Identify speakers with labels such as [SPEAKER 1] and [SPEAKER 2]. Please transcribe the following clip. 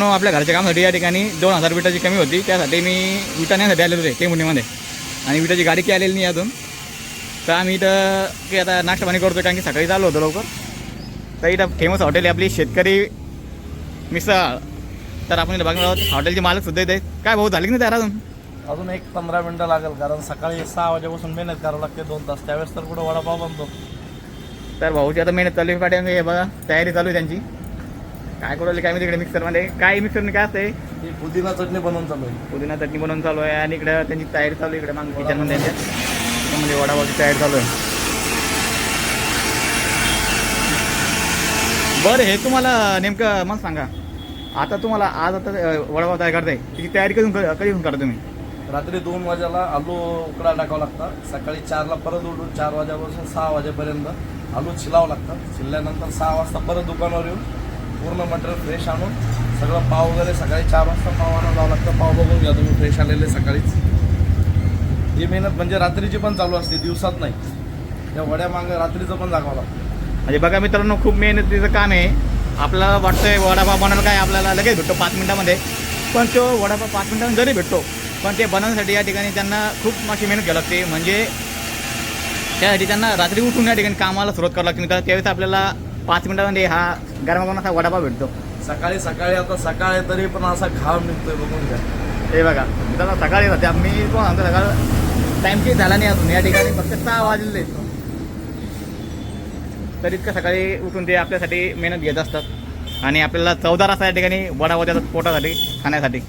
[SPEAKER 1] No आपल्या घरच्या कामासाठी या ठिकाणी दोन हजार विटाची कमी होती. त्यासाठी मी विटा नेण्यासाठी आलेलो होते केमुंडीमध्ये आणि विटाची गाडी काही आलेली नाही अजून. तर आम्ही इथं की आता नाश्ता पाणी करतो कारण की सकाळी चालू होतो लवकर. तर इथं फेमस हॉटेल आहे आपली शेतकरी मिसळ. तर आपण इथं बघणार आहोत हॉटेलचे मालक सुद्धा इथे. काय भाऊ झाली की नाही तयार अजून?
[SPEAKER 2] अजून एक पंधरा मिनिटं लागेल कारण सकाळी सहा वाजेपासून मेहनत करावं लागते दोन तास. त्यावेळेस तर कुठं वडापाव बनतो.
[SPEAKER 1] तर भाऊची आता मेहनत चालू आहे पाठी हे बघा तयारी चालू आहे त्यांची. काय करू काय मी तिकडे मिक्सरमध्ये काय मिक्सरने काय असते?
[SPEAKER 2] पुदिना चटणी बनवून चालू आहे.
[SPEAKER 1] पुदिना चटणी बनवून चालू आहे. आणि इकडे त्यांची तयारी चालू आहे. इकडे माग किचनमध्ये म्हणजे वडापावची तयारी चालू आहे. बरं हे तुम्हाला नेमकं मग सांगा. आता तुम्हाला आज आता वडापाव तयार करताय. त्याची तयारी कधी कधी करता तुम्ही?
[SPEAKER 2] रात्री दोन वाजेला आलू उकडा टाकावं लागतं सकाळी चारला परत उठून चार वाजेपासून सहा वाजेपर्यंत आलू छिलावं लागतं छिलल्यानंतर सहा वाजता परत दुकानावर येऊन पूर्ण मटेरियल फ्रेश आणून सगळं पाव वगैरे सकाळी चार वाजता पाव आणावं जावं लागतं. पाव बघून घ्या तुम्ही फ्रेश आलेले सकाळीच. ही मेहनत म्हणजे रात्रीची पण चालू असते दिवसात नाही. त्या वड्या मागं रात्रीचं पण जागावं लागतं.
[SPEAKER 1] म्हणजे बघा मित्रांनो खूप मेहनतीचं काम आहे. आपल्याला वाटतंय वडापाव बनवायला काय आपल्याला लगेच भेटतो पाच मिनटामध्ये. पण तो वडापाव पाच मिनटामध्ये जरी भेटतो पण ते बनवण्यासाठी या ठिकाणी त्यांना खूप अशी मेहनत घ्यावी लागते. म्हणजे त्यासाठी त्यांना रात्री उठून या ठिकाणी कामाला सुरुवात करावं लागते. तर त्यावेळेस आपल्याला पाच मिनिटामध्ये हा गरमागरम असा वडापाव भेटतो.
[SPEAKER 2] सकाळी सकाळी आता सकाळ तरी पण असा घाम निघतोय बघून घ्या.
[SPEAKER 1] हे बघा मित्रांनो सकाळी जाते मी पण सांगतो सकाळ टाईम चेंज झाला नाही अजून. या ठिकाणी फक्त सहा वाजले. तर इतकं सकाळी उठून ते आपल्यासाठी मेहनत घेत असतात. आणि आपल्याला चौदा असा या ठिकाणी वडापाव देतात पोटासाठी खाण्यासाठी.